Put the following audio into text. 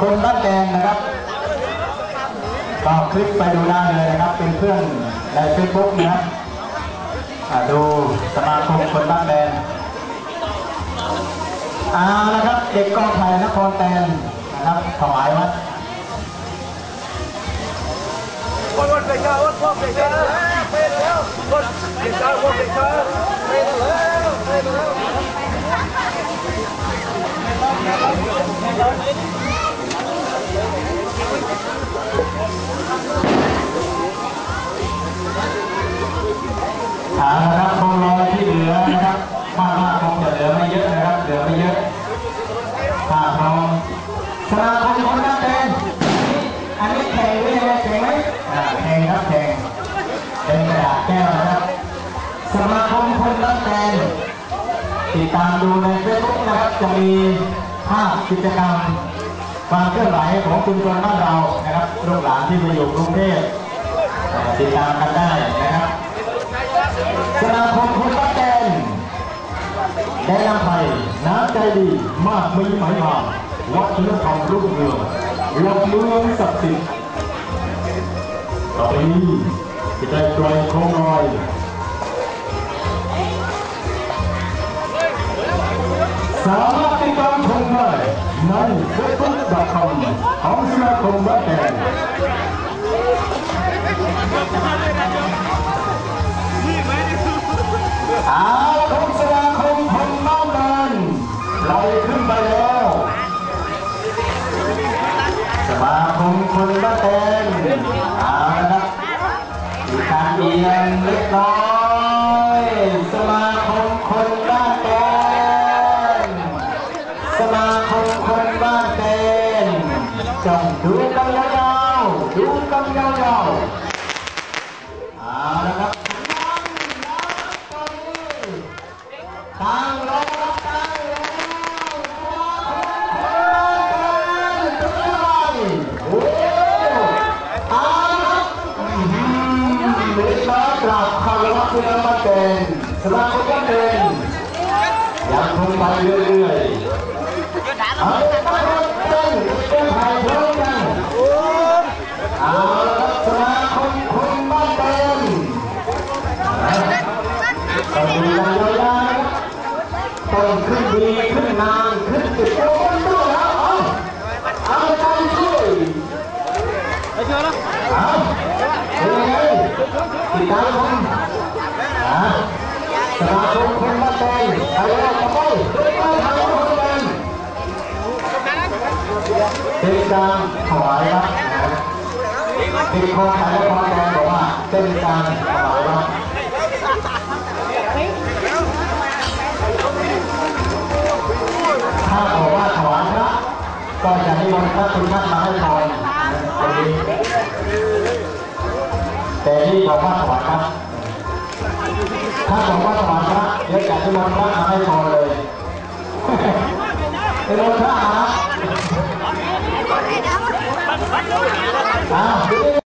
คนบ้านแดงนะครับก็คลิกไปดูได้เลยนะครับ เป็นเพื่อนในเฟซบุ๊กนะครับดูสมาคมคนบ้านแดงอานะครับ เด็กกองไทยนครแตนนะครับถวายวัดคนคนเด็กเจ้าคนพวกเด็กเจ้าไปแล้วคนเด็กเจ้าพวกเด็กเจ้าไปแล้วไปแล้ว ถามนะครับคงรอยที่เหลือนะครับคาดว่าคงจะเหลือไม่เยอะนะครับ เหลือไม่เยอะถ้าพร้อมสมาคมคนบ้านแดงอันนี้แข่งหรือยังไงแข่งไหมอ่าแข่งครับแข่งเป็นกระดาษแก้วนะครับ สมาคมคนรักแฟนติดตามดูในเฟซบุ๊กนะครับจะมี ภาพกิจกรรมความเคลื่อนไหวของชุมชนบ้านเรานะครับลูกหลานที่ไปอยู่กรุงเทพติดตามกันได้นะครับสมาคมคนรักแฟนแดนน้ำไทยน้ำใจดีมากมีหมายมาวัฒนธรรมรุ่งเรืองหลักเมืองศักดิ์สิทธิ์ต่อไปนี้จะได้ไกลโค้งลอยสาม ใน facebook.com ของสมาคมวัดแดงอาของสมาคมคนน้องเดินลอยขึ้นไปแล้วสมาคมคนบ้านแดงเอาละครับมีการเอียงเล็กน้อย จงดูกันยาวๆดูกันยาวๆเอาละครับตั้งรอรับตั้งรอโอ้เอาละครับอื้อหือเด็กน้อยกราบคารวะคุณบ้านแดงสมาคมบ้านแดงยังคงไปเรื่อยๆ ต้นขึ้นดีขึ้นนานขึ้นติดโตกันด้วยแล้วเอาเอาใจช่วยไปเชิญนะเอาเป็นยังไงติดตามชมอ่าสมาคมคนบ้านเต้นเอาละต่อไปไปทางคนเต้นเป็นการถวายวัดนะครับเป็นคอไทยและคอแดงบอกว่าเป็นการถวายวัด ก็จะนิมนต์พระคุณท่านมาให้พรแต่นี่แต่นี่บอกว่าสวรรค์ครับถ้าบอกว่าสวรรค์ครับเดี๋ยวจะนิมนต์พระมาให้พรเลยนิมนต์พระมาอ้าว